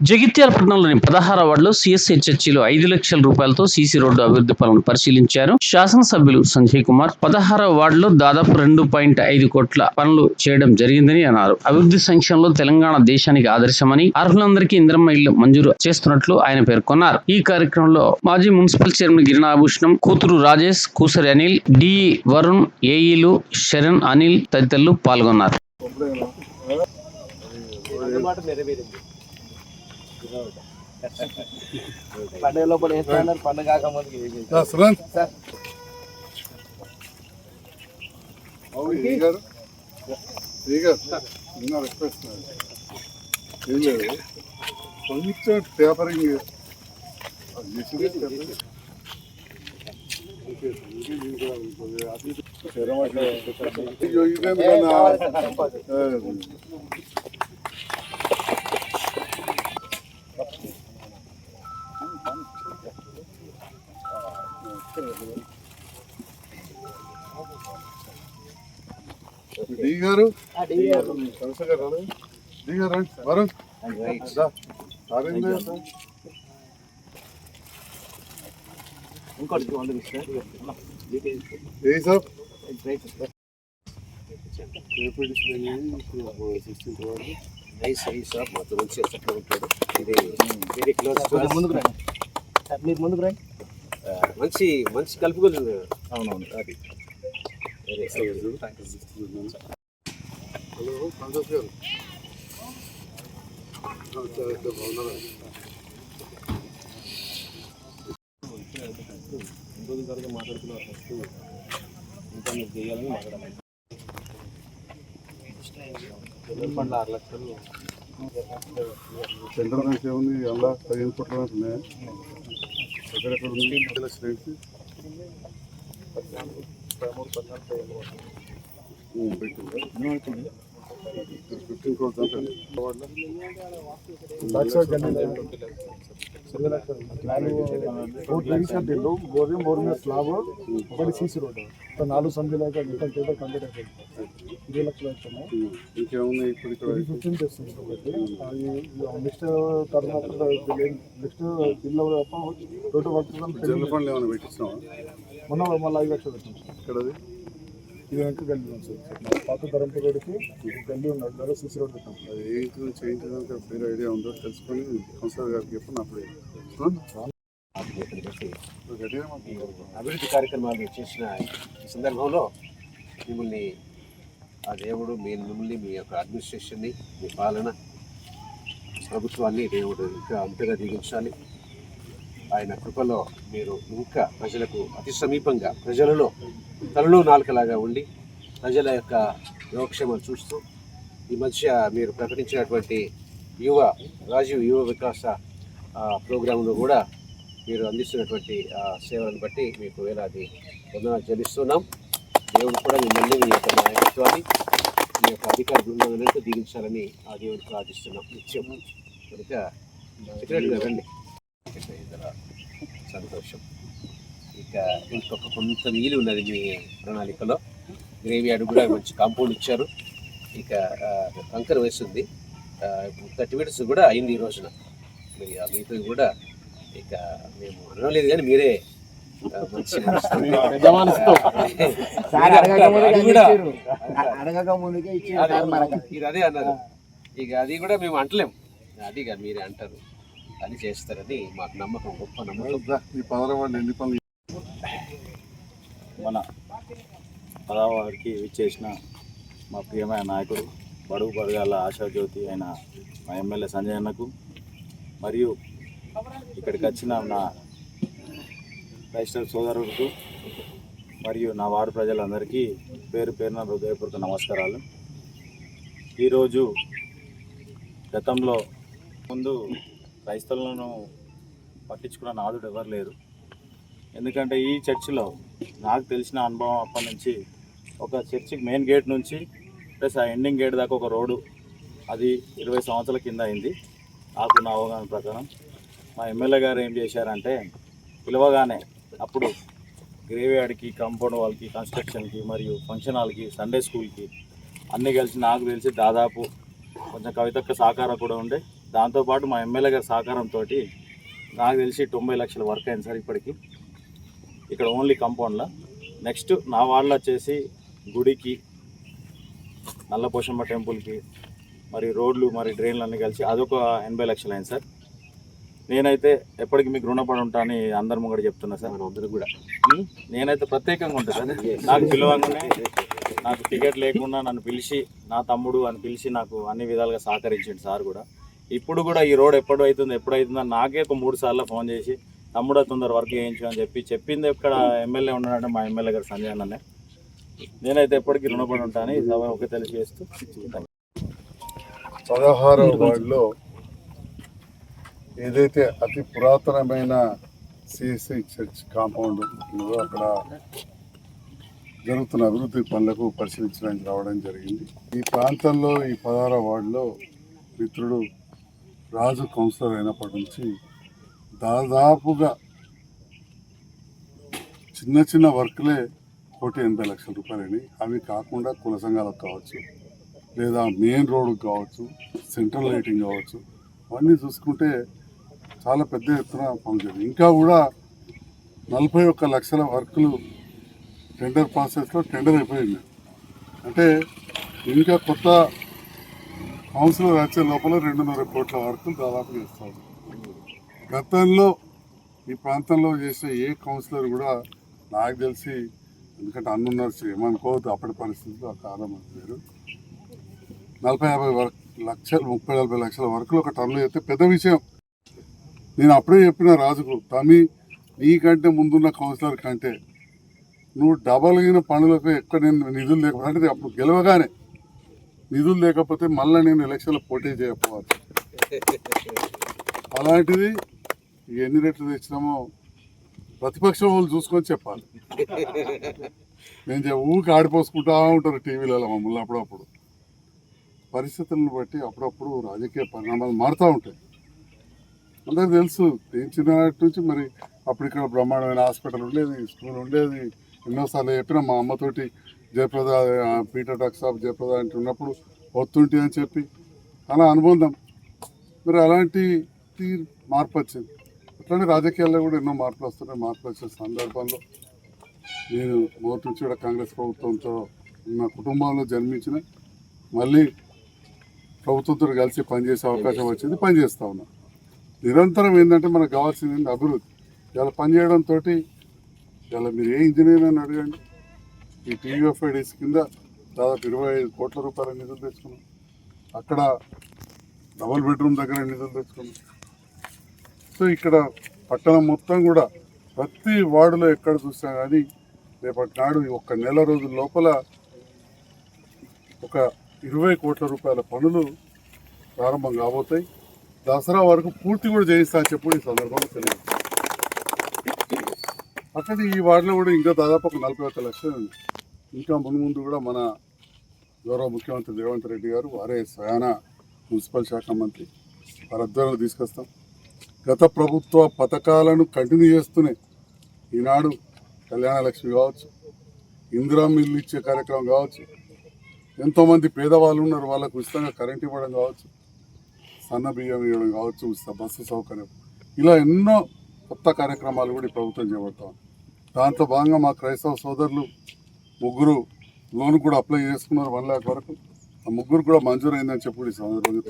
జగిత్యాల పట్టణంలోని పదహార వార్డులో సిఎస్ఐ చర్చిలో ఐదు లక్షల రూపాయలతో సీసీ రోడ్డు అభివృద్ధి పనులను పరిశీలించారు. శాసనసభ్యులు సంజయ్ కుమార్ పదహార వార్డులో దాదాపు రెండు పాయింట్ ఐదు కోట్ల పనులు చేయడం జరిగిందని అన్నారు. అభివృద్ధి సంక్షేమంలో తెలంగాణ దేశానికి ఆదర్శమని అర్హులందరికీ ఇంద్రమ్మ ఇల్లు మంజూరు చేస్తున్నట్లు ఆయన పేర్కొన్నారు. ఈ కార్యక్రమంలో మాజీ మున్సిపల్ చైర్మన్ గిరినాభూషణం కూతురు రాజేష్ కూసరి అనిల్ డి వరుణ్ ఏఈలు శరణ్ అనిల్ తదితరులు పాల్గొన్నారు. పండుగ లోపల వేస్తున్నారు పండుగ కాకముందుకు వేసేసి. నా సురేంద్ర సార్ అవును ఏ గారు ఏ గారు నా రిక్వెస్ట్ ఏం లేదు కొంచెం పేపరింగ్ అది డి గారు? డి వరుణ్. ఇంకోటి నైస్ నైస్ సార్. మాతో మంచి సెటిల్ ఉంటాడు. ఇది వెరీ క్లోజ్ కొంచెం ముందుకు రండి. సార్, మీరు ముందుకు రండి. మంచి మంచి కలుపుకొని అవునవును అది. హలో సంతోష్ గారు అచ్చా, అచ్చా, బాగున్నారా? రోజుల మాట్లాడుతున్నారు ఫస్ట్ ఇంకా మీరు చేయాలని మాట్లాడాలి ఆరు లక్షలు సెంటర్ నుంచి ఏముంది అలా పదిహేను కోట్ల దాకా ఉన్నాయి ఎక్కడెక్కడ ఉంది లక్షలు స్టేట్స్ పదమూడు పద్నాలుగు పదిహేను ఫిఫ్టీన్ క్రోర్స్ అంటే దిల్లు గోధుమ మోరిన స్లాబ్ ఒకటి సీసీ రోడ్ ఒక నాలుగు సంధులు అయితే మొత్తం టోటల్ కంప్లీట్ అయిపోయింది ఇరవై లక్షలు అవుతున్నాయి ఇంకేమున్నాయి ఇప్పుడు ఇక్కడ ఇది ఫిఫ్టీన్ తెస్తుంది ఒకటి అది నెక్స్ట్ తర్వాత నెక్స్ట్ బిల్లు తప్ప రోడ్డు వర్క్ జనరల్ ఫండ్ ఏమైనా పెట్టించినావా మొన్న మళ్ళీ ఐదు లక్షలు పెట్టింది ఇక్కడది ఇది వెనక గల్లీ ఉంది సార్ పాత ధరంపూర్ రోడ్డుకి గల్లీ ఉంది దాని సీసీ రోడ్ పెట్టాం. అది ఏంటి నుంచి ఏంటి దాకా పేరు ఐడియా ఉందో తెలుసుకొని కౌన్సిలర్ గారికి చెప్పిన అప్పుడు. అభివృద్ధి కార్యక్రమాలు చేసిన ఈ సందర్భంలో మిమ్మల్ని ఆ దేవుడు మీ మిమ్మల్ని మీ యొక్క అడ్మినిస్ట్రేషన్ని మీ పాలన ప్రభుత్వాన్ని దేవుడు ఇంకా అంతగా దీవించాలి. ఆయన కృపలో మీరు ఇంకా ప్రజలకు అతి సమీపంగా ప్రజలలో తలలో నాలుకలాగా ఉండి ప్రజల యొక్క యోగక్షేమం చూస్తూ ఈ మధ్య మీరు ప్రకటించినటువంటి యువ రాజీవ్ యువ వికాస ప్రోగ్రాంలో కూడా మీరు అందిస్తున్నటువంటి సేవలను బట్టి మీకు వేలాది వందనాలు చెల్లిస్తున్నాం. దేవుడు కూడా మిమ్మల్ని మీ యొక్క నాయకత్వాన్ని మీ యొక్క అధికార బృందాలను దీవించాలని ఆ దేవుడికి ప్రార్థిస్తున్నాం. నిత్యం. కనుక సెక్రటరీ రండి. సంతోషం. ఇక ఇంకొక కొంత మిగిలి ఉన్నది మీ ప్రణాళికలో. గ్రేవీ యార్డ్ కూడా మంచి కాంపౌండ్ ఇచ్చారు. ఇక కంకర వేస్తుంది. థర్టీ మినిట్స్ కూడా అయింది ఈ రోజున. మరి ఆ మిగతాది కూడా ఇక మేము అనడం లేదు కానీ మీరే అది ఇది అన్నారు. ఇక అది కూడా మేము అంటలేం. అది ఇక మీరే అంటారు. అది చేస్తారని మాకు నమ్మకం గొప్ప నమ్మకం. మన పదవాడికి విచ్చేసిన మా ప్రియమైన నాయకుడు బడుగు బడగాల ఆశాజ్యోతి అయిన మా ఎమ్మెల్యే సంజయ్ అన్నకు మరియు ఇక్కడికి వచ్చిన నా క్రైస్తవ సోదరులకు మరియు నా వార్డు ప్రజలందరికీ పేరు పేరున హృదయపూర్వక నమస్కారాలు. ఈరోజు గతంలో ముందు క్రైస్తవులను పట్టించుకున్న నాదుడు ఎవరు లేరు. ఎందుకంటే ఈ చర్చిలో నాకు తెలిసిన అనుభవం అప్పటి నుంచి ఒక చర్చికి మెయిన్ గేట్ నుంచి ప్లస్ ఆ ఎండింగ్ గేట్ దాకా ఒక రోడ్డు. అది ఇరవై సంవత్సరాల కింద అయింది. నాకు నా అవగాహన ప్రకారం మా ఎమ్మెల్యే గారు ఏం చేశారంటే పిలవగానే అప్పుడు గ్రేవ్యార్డ్కి కంపౌండ్ వాళ్ళకి కన్స్ట్రక్షన్కి మరియు ఫంక్షన్ హాల్కి సండే స్కూల్కి అన్నీ కలిసి నాకు తెలిసి దాదాపు కొంచెం కవితక్క సహకారం కూడా ఉండే. దాంతోపాటు మా ఎమ్మెల్యే గారి సహకారంతో నాకు తెలిసి తొంభై లక్షల వర్క్ అయింది సార్ ఇప్పటికి. ఇక్కడ ఓన్లీ కాంపౌండ్లో. నెక్స్ట్ నా వాళ్ళు వచ్చేసి గుడికి నల్లపోషమ్మ టెంపుల్కి మరి రోడ్లు మరి డ్రైన్లు అన్నీ కలిసి అదొక ఎనభై లక్షలు అయింది సార్. నేనైతే ఎప్పటికీ మీకు రుణపడి ఉంటా అని అందరి ముంగడ చెప్తున్నా సార్. అందరూ కూడా? నేనైతే ప్రత్యేకంగా ఉంటాను సార్. నాకు పిలవగానే నాకు టికెట్ లేకుండా నన్ను పిలిచి నా తమ్ముడు అని పిలిచి నాకు అన్ని విధాలుగా సహకరించిండు సార్ కూడా. ఇప్పుడు కూడా ఈ రోడ్ ఎప్పుడు అవుతుంది ఎప్పుడు అవుతుందో నాకే ఒక మూడు సార్లు ఫోన్ చేసి తమ్ముడు తొందర వర్క్ చేయించు అని చెప్పి చెప్పింది ఎక్కడ ఎమ్మెల్యే ఉన్నాడంటే మా ఎమ్మెల్యే గారు సంజయ్ అన్ననే. నేనైతే ఎప్పటికీ రుణపడి ఉంటాను ఈ సభ ఒక తెలియజేస్తూ పదహారవ వార్డులో ఏదైతే అతి పురాతనమైన సిఎస్ఐ చర్చ్ కాంపౌండ్ ఉందో అక్కడ జరుగుతున్న అభివృద్ధి పనులకు పరిశీలించడానికి రావడం జరిగింది. ఈ ప్రాంతంలో ఈ పదహారవ వార్డులో మిత్రుడు రాజు కౌన్సిలర్ అయినప్పటి నుంచి దాదాపుగా చిన్న చిన్న వర్క్లే కోటి ఎనభై లక్షల రూపాయలని అవి కాకుండా కుల సంఘాలకు కావచ్చు లేదా మెయిన్ రోడ్ కావచ్చు సెంట్రల్ లైటింగ్ కావచ్చు అవన్నీ చూసుకుంటే చాలా పెద్ద ఎత్తున పనులు ఇంకా కూడా నలభై ఒక్క లక్షల వర్కులు టెండర్ ప్రాసెస్లో టెండర్ అయిపోయింది. అంటే ఇంకా కొత్త కౌన్సిలర్ వచ్చే లోపల రెండున్నర కోట్ల వరకు దాదాపు చేస్తారు గతంలో ఈ ప్రాంతంలో చేసిన ఏ కౌన్సిలర్ కూడా నాకు తెలిసి ఎందుకంటే అన్నున్నారు ఏమనుకోవద్దు అప్పటి పరిస్థితుల్లో ఆ కాలం అని పేరు నలభై యాభై వరకు లక్షలు ముప్పై నలభై లక్షల వరకు ఒక టన్నులు అయితే పెద్ద విషయం. నేను అప్పుడే చెప్పిన రాజుకు తమి నీకంటే ముందున్న కౌన్సిలర్ కంటే నువ్వు డబల్ అయిన పనులకు ఎక్కడ నేను నిధులు లేకపోతే అప్పుడు గెలవగానే నిధులు లేకపోతే మళ్ళీ నేను ఎలక్షన్లో పోటీ చేయకపోవచ్చు అలాంటిది ఎన్ని రెట్లు తెచ్చినామో ప్రతిపక్షం వాళ్ళు చూసుకొని చెప్పాలి. నేను చె- ఊరికి ఆడిపోసుకుంటా ఉంటారు టీవీలలో మమ్మల్ని అప్పుడప్పుడు. పరిస్థితులను బట్టి అప్పుడప్పుడు రాజకీయ పరిణామాలు మారుతూ ఉంటాయి. అందరికి తెలుసు నేను చిన్నటి నుంచి మరి అప్పుడు ఇక్కడ బ్రహ్మాండమైన హాస్పిటల్ ఉండేది స్కూల్ ఉండేది ఎన్నోసార్లు చెప్పిన మా అమ్మతోటి జయప్రద పీటర్ డాక్టర్ సాబ్ జయప్రద అంటే ఉన్నప్పుడు వస్తుంటే అని చెప్పి అలా అనుబంధం. మరి అలాంటి మార్పు వచ్చింది. అట్లానే రాజకీయాల్లో కూడా ఎన్నో మార్పులు వస్తున్నాయి. మార్పులు వచ్చే సందర్భంలో నేను మొదటి నుంచి కూడా కాంగ్రెస్ ప్రభుత్వంతో నా కుటుంబంలో జన్మించిన మళ్ళీ ప్రభుత్వంతో కలిసి పనిచేసే అవకాశం వచ్చింది పనిచేస్తా ఉన్నా. నిరంతరం ఏంటంటే మనకు కావాల్సింది? అభివృద్ధి. ఇలా పనిచేయడంతో ఇలా మీరు ఏ ఇంజనీర్ అని అడగండి. ఈ టీవీఎఫ్ఐడిస్ కింద దాదాపు ఇరవై ఐదు కోట్ల రూపాయల నిధులు తెచ్చుకున్నాం. అక్కడ డబుల్ బెడ్రూమ్ దగ్గర నిధులు తెచ్చుకున్నాం. సో ఇక్కడ పట్టణం మొత్తం కూడా ప్రతి వార్డులో ఎక్కడ చూసినా కానీ రేపటి నాడు ఈ ఒక్క నెల రోజుల లోపల ఒక ఇరవై కోట్ల రూపాయల పనులు ప్రారంభం కాబోతాయి. దసరా వరకు పూర్తి కూడా చేయిస్తా అని చెప్పి ఈ సందర్భంలో తెలియదు అట్లనే ఈ వార్డులో కూడా ఇంకా దాదాపు ఒక నలభై ఒక్క లక్షలు ఉంది. ఇంకా ముందు ముందు కూడా మన గౌరవ ముఖ్యమంత్రి రేవంత్ రెడ్డి గారు వారే స్వయాన మున్సిపల్ శాఖ మంత్రి. వారి తీసుకొస్తాం. గత ప్రభుత్వ పథకాలను కంటిన్యూ చేస్తూనే ఈనాడు కళ్యాణ లక్ష్మి కావచ్చు ఇందిరా మిల్లు ఇచ్చే కార్యక్రమం కావచ్చు ఎంతోమంది పేదవాళ్ళు ఉన్నారు వాళ్ళకు ఉచితంగా కరెంట్ ఇవ్వడం కావచ్చు సన్న బియ్యం ఇవ్వడం కావచ్చు ఉచిత బస్సు సౌకర్యం. ఇలా ఎన్నో కొత్త కార్యక్రమాలు కూడా ఈ ప్రభుత్వం చేపడతాం దాంతో భాగంగా మా క్రైస్తవ సోదరులు ముగ్గురు లోన్ కూడా అప్లై చేసుకున్నారు వన్ ల్యాక్ వరకు. ఆ ముగ్గురు కూడా మంజూరైందని చెప్పి ఈ సందర్భంగా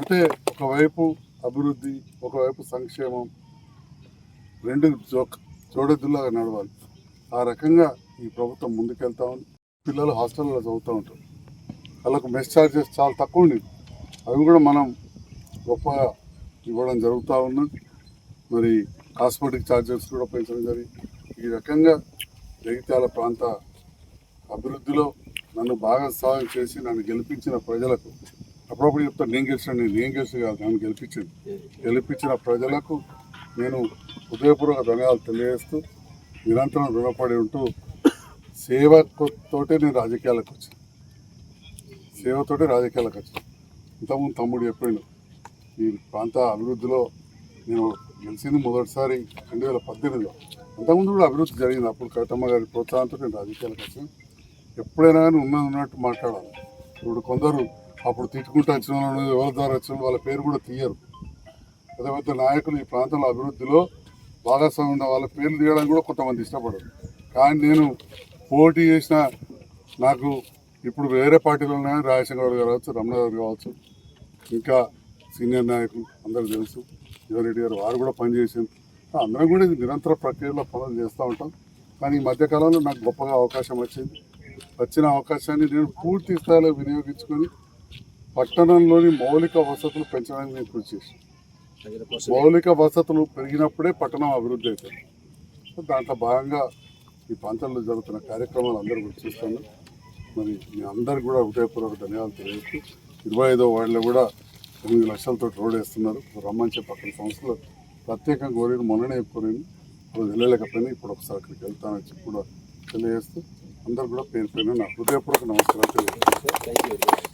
అంటే ఒకవైపు అభివృద్ధి ఒకవైపు సంక్షేమం రెండు జోడెద్దులాగా నడవాలి. ఆ రకంగా ఈ ప్రభుత్వం ముందుకెళ్తా ఉంది. పిల్లలు హాస్టల్లో చదువుతూ ఉంటారు. వాళ్ళకు మెస్ ఛార్జెస్ చాలా తక్కువ ఉండేది అవి కూడా మనం గొప్పగా ఇవ్వడం జరుగుతూ ఉన్నది. మరి కాస్మెటిక్ ఛార్జెస్ కూడా పెంచడం జరిగింది. ఈ రకంగా జగిత్యాల ప్రాంత అభివృద్ధిలో నన్ను భాగస్వామ్యం చేసి నన్ను గెలిపించిన ప్రజలకు అప్పుడప్పుడు చెప్తాను నేను గెలిచిన నేను నేను గెలిచి కాదు నన్ను గెలిపించింది. గెలిపించిన ప్రజలకు నేను హృదయపూర్వక ధన్యవాదాలు తెలియజేస్తూ నిరంతరం రుణపడి ఉంటూ సేవతోటే నేను రాజకీయాలకు వచ్చాను. సేవతోటే రాజకీయాలకు వచ్చాను. ఇంతకుముందు తమ్ముడు చెప్పిండు ఈ ప్రాంత అభివృద్ధిలో నేను గెలిచింది మొదటిసారి రెండు వేల పద్దెనిమిదిలో. అంతకుముందు కూడా అభివృద్ధి జరిగింది. అప్పుడు కవితమ్మ గారి ప్రోత్సాహంతో నేను రాజకీయాలకు వచ్చాను. ఎప్పుడైనా కానీ ఉన్నది ఉన్నట్టు మాట్లాడాలి. ఇప్పుడు కొందరు అప్పుడు తిట్టుకుంటూ వచ్చిన వాళ్ళు ఎవరి ద్వారా వచ్చిన వాళ్ళ పేరు కూడా తీయరు. పెద్ద పెద్ద నాయకులు ఈ ప్రాంతంలో అభివృద్ధిలో భాగస్వామి ఉన్న వాళ్ళ పేర్లు తీయడానికి కూడా కొంతమంది ఇష్టపడరు. కానీ నేను పోటీ చేసిన నాకు ఇప్పుడు వేరే పార్టీలో ఉన్నాయి రాజశేఖర గారు కావచ్చు రమణ గారు కావచ్చు ఇంకా సీనియర్ నాయకులు అందరూ తెలుసు. యువరెడ్డి గారు వారు కూడా పనిచేసింది అందరం కూడా ఇది నిరంతర ప్రక్రియలో పనులు చేస్తూ ఉంటాం. కానీ ఈ మధ్యకాలంలో నాకు గొప్పగా అవకాశం వచ్చింది. వచ్చిన అవకాశాన్ని నేను పూర్తి స్థాయిలో వినియోగించుకొని పట్టణంలోని మౌలిక వసతులు పెంచడానికి నేను కృషి చేశాను. మౌలిక వసతులు పెరిగినప్పుడే పట్టణం అభివృద్ధి అవుతుంది దాంట్లో భాగంగా ఈ ప్రాంతంలో జరుగుతున్న కార్యక్రమాలు అందరూ కూడా చూస్తాను మరి మీ అందరికి కూడా హృదయపూర్వక ధన్యవాదాలు తెలియజేస్తూ ఇరవై ఐదో వార్డులో కూడా ఎనిమిది లక్షలతో రోడ్ వేస్తున్నారు. రమ్మని చెప్పి అక్కడ సంస్థలు ప్రత్యేకంగా కోరిన మొన్ననే కోరింది ఇప్పుడు వెళ్ళలేకపోయినా ఇప్పుడు ఒకసారి అక్కడికి వెళ్తానని చెప్పి కూడా తెలియజేస్తూ అందరు కూడా పేరు పైన నా హృదయపూర్వక నమస్కారాలు తెలియజేస్తాను.